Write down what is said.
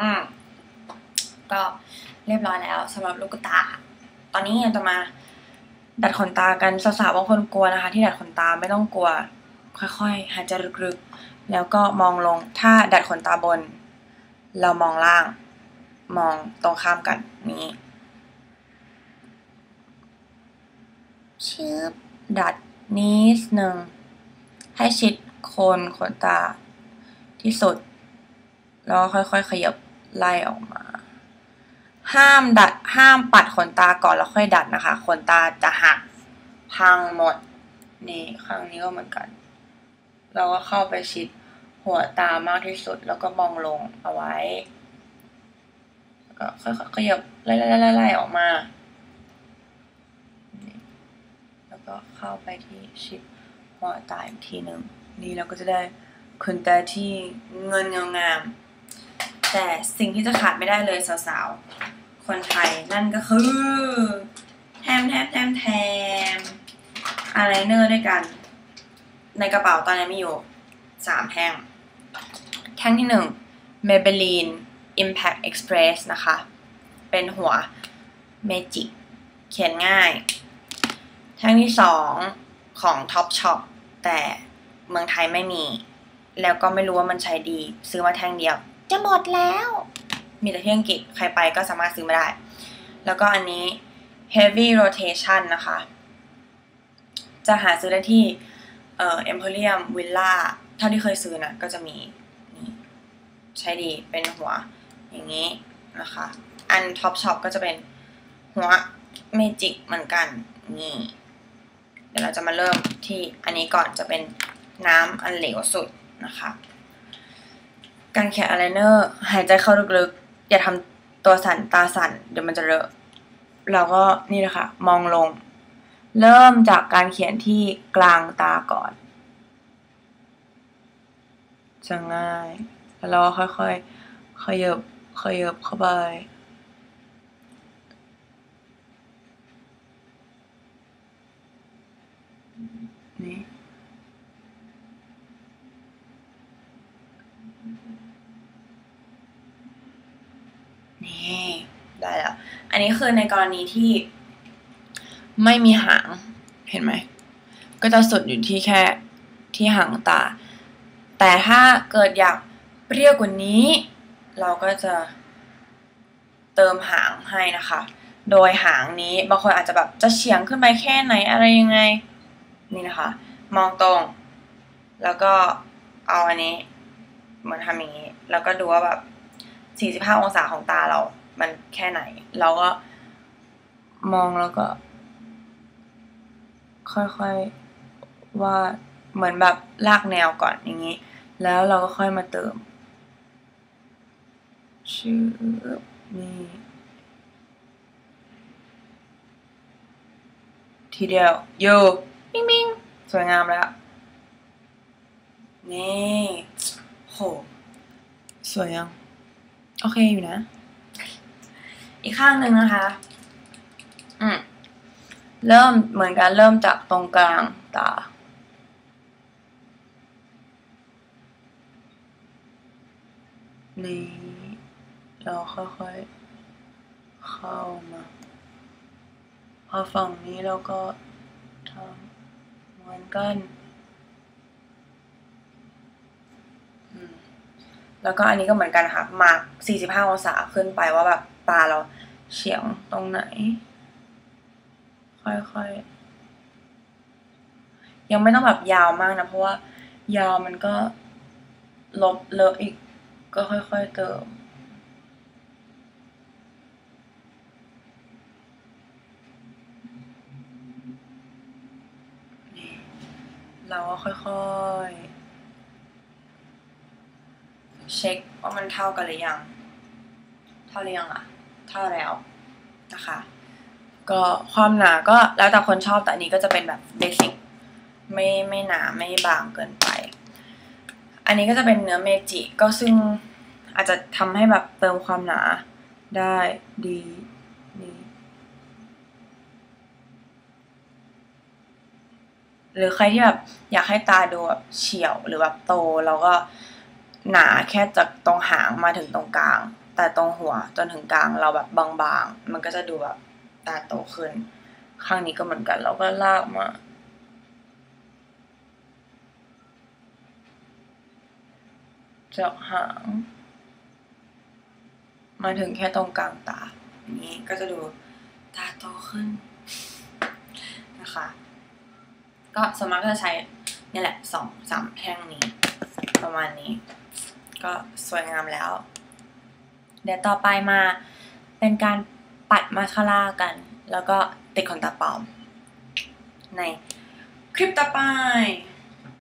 อืมก็เรียบร้อยแล้วสำหรับลูกตา ตอนนี้เราจะมาดัดขนตากันสาวๆบางคนกลัวนะคะ ที่ดัดขนตาไม่ต้องกลัว ค่อยๆหายใจลึกๆ แล้วก็มองลงถ้าดัดขนตาบน เรามองล่าง มองตรงข้ามกันนี้ชืบดัดนิดหนึ่งให้ชิดโคนขนตาที่สุด แล้วค่อยๆขยับ ไล่ออกมา ห้ามดัดห้ามปัดขนตาก่อนแล้วค่อยดัดนะคะ ขนตาจะหักพังหมด นี่ข้างนี้ก็เหมือนกัน เราก็เข้าไปชิดหัวตามากที่สุดแล้วก็มองลงเอาไว้แล้วก็ค่อยๆขยับไล่ๆๆๆออกมา แล้วก็เข้าไปที่ชิดหัวตาอีกทีหนึ่งนี่เราก็จะได้ขนตาที่เงินงามๆ แต่สิ่งที่จะขาดไม่ได้เลยสาวๆ คนไทยนั่นก็คือแทมแทมแทมแทมอะไรเนอร์ด้วยกัน ในกระเป๋าตอนนี้มีอยู่สามแท่ง แท่งที่หนึ่ง Maybelline Impact Express นะคะ เป็นหัวเมจิกเขียนง่าย แท่งที่สองของ Top Shop แต่เมืองไทยไม่มี แล้วก็ไม่รู้ว่ามันใช้ดี ซื้อมาแท่งเดียว จะหมดแล้ว มีแต่ที่อังกฤษใครไปก็สามารถซื้อมาได้ แล้วก็อันนี้ Heavy Rotation นะคะ จะหาซื้อได้ที่เอ่อ Emporium Villa เท่าที่เคยซื้อนะก็จะมีนี่ใช้ดีเป็นหัวอย่างนี้นะคะ อัน Top Shop ก็จะเป็นหัวเมจิกเหมือนกันนี่เดี๋ยวเราจะมาเริ่มที่อันนี้ก่อนจะเป็นน้ำอันเหลวสุดนะคะ การเขียนอายไลเนอร์หายใจเข้าลึกๆ อย่าทำตัวสั่นตาสั่น เดี๋ยวมันจะเลอะเราก็นี่นะค่ะมองลง เริ่มจากการเขียนที่กลางตาก่อนจะง่าย แล้วเราค่อยๆ ขยับขยับเข้าไป นี่ ได้แล้ว อันนี้คือในกรณีที่ไม่มีหาง เห็นไหม ก็จะสุดอยู่ที่แค่ที่หางตา แต่ถ้าเกิดอยากเปรี้ยวกว่านี้ เราก็จะเติมหางให้นะคะ โดยหางนี้บางคนอาจจะแบบจะเฉียงขึ้นไปแค่ไหนอะไรยังไง นี่นะคะ มองตรง แล้วก็เอาอันนี้เหมือนทำอย่างนี้ แล้วก็ดูว่าแบบ45 องศาของตาเรา มันแค่ไหน เราก็มองแล้วก็ ค่อยๆว่าเหมือนแบบลากแนวก่อนอย่างนี้ แล้วเราก็ค่อยมาเติม ชื่อนี่ทีเดียวโยมิงมิงสวยงามแล้ว นี่ โห สวยยัง โอเคอยู่นะ อีกข้างหนึ่งนะคะ อืม เริ่มเหมือนกันเริ่มจากตรงกลางตา นี่เราค่อยๆ เข้ามา พอฝั่งนี้เราก็ทำเหมือนกัน อืมแล้วก็อันนี้ก็เหมือนกันค่ะมาร์ก45 องศาขึ้นไปว่าแบบ ตาเราเฉียงตรงไหน ค่อยๆ ยังไม่ต้องแบบยาวมากนะ เพราะว่ายาวมันก็ลบเลอะอีก ก็ค่อยๆเติมนี่เราก็ค่อยๆ เช็คว่ามันเท่ากันหรือยัง เท่าหรือยังอะ เท่าแล้วนะคะก็ความหนาก็แล้วแต่คนชอบแต่อันนี้ก็จะเป็นแบบเบสิกไม่ไม่หนาไม่บางเกินไป อันนี้ก็จะเป็นเนื้อเมจิก็ซึ่งอาจจะทำให้แบบเติมความหนาได้ดีนี่หรือใครที่แบบอยากให้ตาดูแบบเฉียวหรือแบบโต แล้วก็หนาแค่จากตรงหางมาถึงตรงกลาง แต่ตรงหัวจนถึงกลางเราแบบบางๆ มันก็จะดูแบบตาโตขึ้น ข้างนี้ก็เหมือนกันเราก็ลากมา เจากหาง มาถึงแค่ตรงกลางตา นี้ก็จะดูตาโตขึ้นนะคะ ก็สวนมากก็จะใช้นี่แหละสองสามแท่งนี้ ประมาณนี้ ก็สวยงามแล้ว เดี๋ยวต่อไปมาเป็นการปัดมาคาร่ากัน แล้วก็ติดขนตาปลอม ในคลิปต่อไป